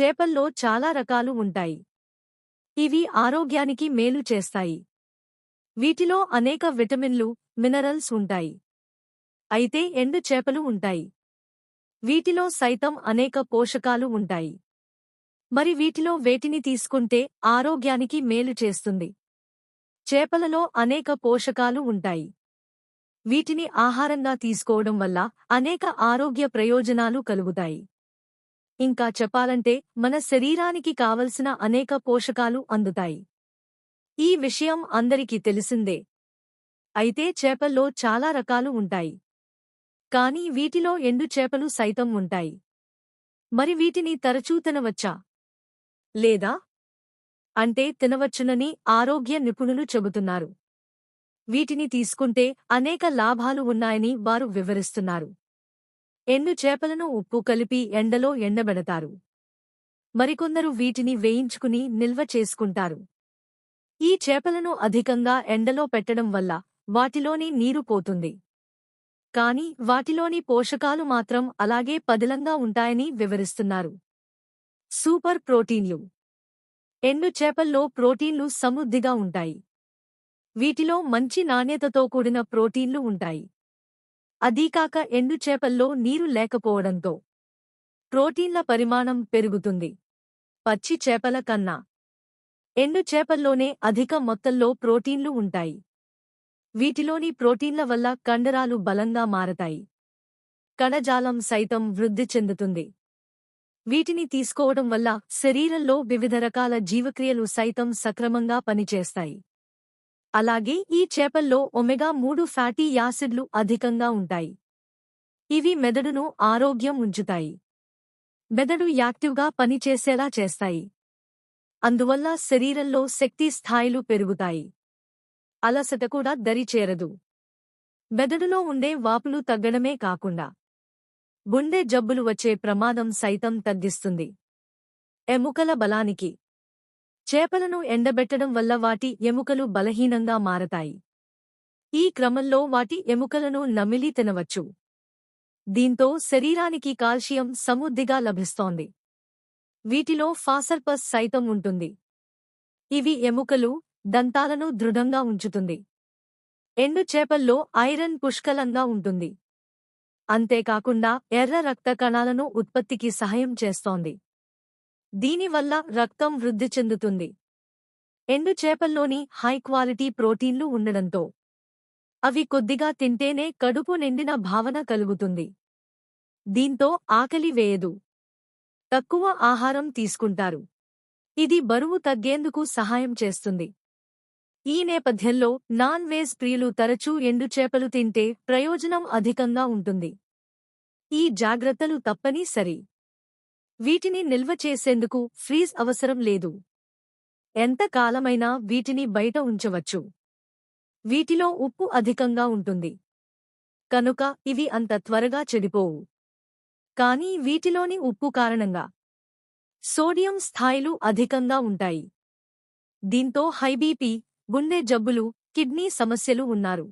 చేపల్లో చాలా రకాలు ఉంటాయి. ఇవి ఆరోగ్యానికి మేలు చేస్తాయి. వీటిలో అనేక విటమిన్లు మినరల్స్ ఉంటాయి. అయితే ఎండు చేపలు ఉంటాయి. వీటిలో సైతం అనేక పోషకాలు ఉంటాయి. మరి వీటిలో వేటిని తీసుకుంటే ఆరోగ్యానికి మేలు చేస్తుంది? చేపలలో అనేక పోషకాలు ఉంటాయి. వీటిని ఆహారంగా తీసుకోవడం వల్ల అనేక ఆరోగ్య ప్రయోజనాలు కలుగుతాయి. ఇంకా చెప్పాలంటే మన శరీరానికి కావలసిన అనేక పోషకాలు అందుతాయి. ఈ విషయం అందరికీ తెలిసిందే. అయితే చేపల్లో చాలా రకాలు ఉంటాయి. కానీ వీటిలో ఎండు చేపలు సైతం ఉంటాయి. మరి వీటిని తరచూ తినవచ్చా? లేదా? అంటే తినవచ్చునని ఆరోగ్య నిపుణులు చెబుతున్నారు. వీటిని తీసుకుంటే అనేక లాభాలు ఉన్నాయని వారు వివరిస్తున్నారు. ఎండు చేపలను ఉప్పు కలిపి ఎండలో ఎండబెడతారు. మరికొందరు వీటిని వేయించుకుని నిల్వ చేసుకుంటారు. ఈ చేపలను అధికంగా ఎండలో పెట్టడం వల్ల వాటిలోని నీరు పోతుంది. కాని వాటిలోని పోషకాలు మాత్రం అలాగే పదిలంగా ఉంటాయని వివరిస్తున్నారు. సూపర్ ప్రోటీన్లు. ఎండు చేపల్లో ప్రోటీన్లు సమృద్ధిగా ఉంటాయి. వీటిలో మంచి నాణ్యతతో కూడిన ప్రోటీన్లు ఉంటాయి. అదీకాక ఎండు చేపల్లో నీరు లేకపోవడంతో ప్రోటీన్ల పరిమాణం పెరుగుతుంది. పచ్చి చేపల కన్నా ఎండు చేపల్లోనే అధిక మొత్తంలో ప్రోటీన్లు ఉంటాయి. వీటిలోని ప్రోటీన్ల వల్ల కండరాలు బలంగా మారతాయి. కణజాలం సైతం వృద్ధి చెందుతుంది. వీటిని తీసుకోవడం వల్ల శరీరంలో వివిధ రకాల జీవక్రియలు సైతం సక్రమంగా పనిచేస్తాయి. అలాగే ఈ చేపల్లో ఒమెగా మూడు ఫ్యాటీ యాసిడ్లు అధికంగా ఉంటాయి. ఇవి మెదడును ఆరోగ్యం ఉంచుతాయి. మెదడు యాక్టివ్గా పనిచేసేలా చేస్తాయి. అందువల్ల శరీరంలో శక్తి స్థాయిలు పెరుగుతాయి. అలసట కూడా దరిచేరదు మెదడులో ఉండే వాపులు తగ్గడమే కాకుండా గుండె జబ్బులు వచ్చే ప్రమాదం సైతం తగ్గిస్తుంది. ఎముకల బలానికి చేపలను ఎండబెట్టడం వల్ల వాటి ఎముకలు బలహీనంగా మారతాయి. ఈ క్రమంలో వాటి ఎముకలను నమిలి తినవచ్చు. దీంతో శరీరానికి కాల్షియం సమృద్ధిగా లభిస్తోంది. వీటిలో ఫాసర్పస్ సైతం ఉంటుంది. ఇవి ఎముకలు దంతాలను దృఢంగా ఉంచుతుంది. ఎండు చేపల్లో ఐరన్ పుష్కలంగా ఉంటుంది. అంతేకాకుండా ఎర్ర రక్త కణాలను ఉత్పత్తికి సహాయం చేస్తోంది. దీనివల్ల రక్తం వృద్ధి చెందుతుంది. ఎండు చేపల్లోని హై క్వాలిటీ ప్రోటీన్లు ఉండడంతో అవి కొద్దిగా తింటేనే కడుపు నిండిన భావన కలుగుతుంది. దీంతో ఆకలి వేయదు. తక్కువ ఆహారం తీసుకుంటారు. ఇది బరువు తగ్గేందుకు సహాయం చేస్తుంది. ఈ నేపథ్యంలో నాన్ వేజ్ ప్రియులు తరచూ ఎండు చేపలు తింటే ప్రయోజనం అధికంగా ఉంటుంది. ఈ జాగ్రత్తలు తప్పనిసరి. వీటిని నిల్వ చేసేందుకు ఫ్రీజ్ అవసరం లేదు. ఎంత కాలమైనా వీటిని బయట ఉంచవచ్చు. వీటిలో ఉప్పు అధికంగా ఉంటుంది. కనుక ఇవి అంత త్వరగా చెడిపోవు. కానీ వీటిలోని ఉప్పు కారణంగా సోడియం స్థాయిలు అధికంగా ఉంటాయి. దీంతో హైబీపీ గుండె జబ్బులు కిడ్నీ సమస్యలు ఉన్నారు.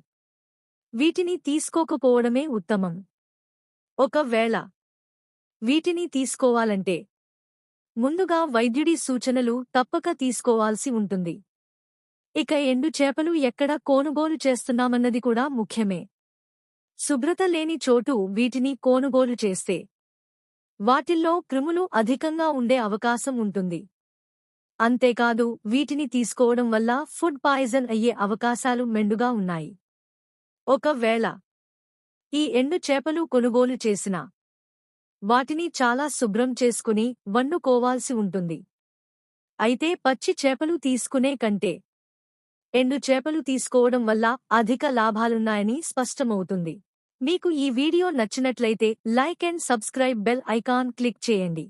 వీటిని తీసుకోకపోవడమే ఉత్తమం. ఒకవేళ వీటిని తీసుకోవాలంటే ముందుగా వైద్యుడి సూచనలు తప్పక తీసుకోవాల్సి ఉంటుంది. ఇక ఎండు చేపలు ఎక్కడ కొనుగోలు చేస్తున్నామన్నది కూడా ముఖ్యమే. శుభ్రత లేని చోటు వీటిని కొనుగోలు చేస్తే వాటిల్లో క్రిములు అధికంగా ఉండే అవకాశం ఉంటుంది. అంతేకాదు వీటిని తీసుకోవడం వల్ల ఫుడ్ పాయిజన్ అయ్యే అవకాశాలు మెండుగా ఉన్నాయి. ఒకవేళ ఈ ఎండు చేపలు కొనుగోలు చేసినా వాటిని చాలా శుభ్రం చేసుకుని వండుకోవాల్సి ఉంటుంది. అయితే పచ్చి చేపలు తీసుకునే కంటే ఎండు చేపలు తీసుకోవడం వల్ల అధిక లాభాలున్నాయని స్పష్టమవుతుంది. మీకు ఈ వీడియో నచ్చినట్లయితే like and subscribe bell icon click చేయండి.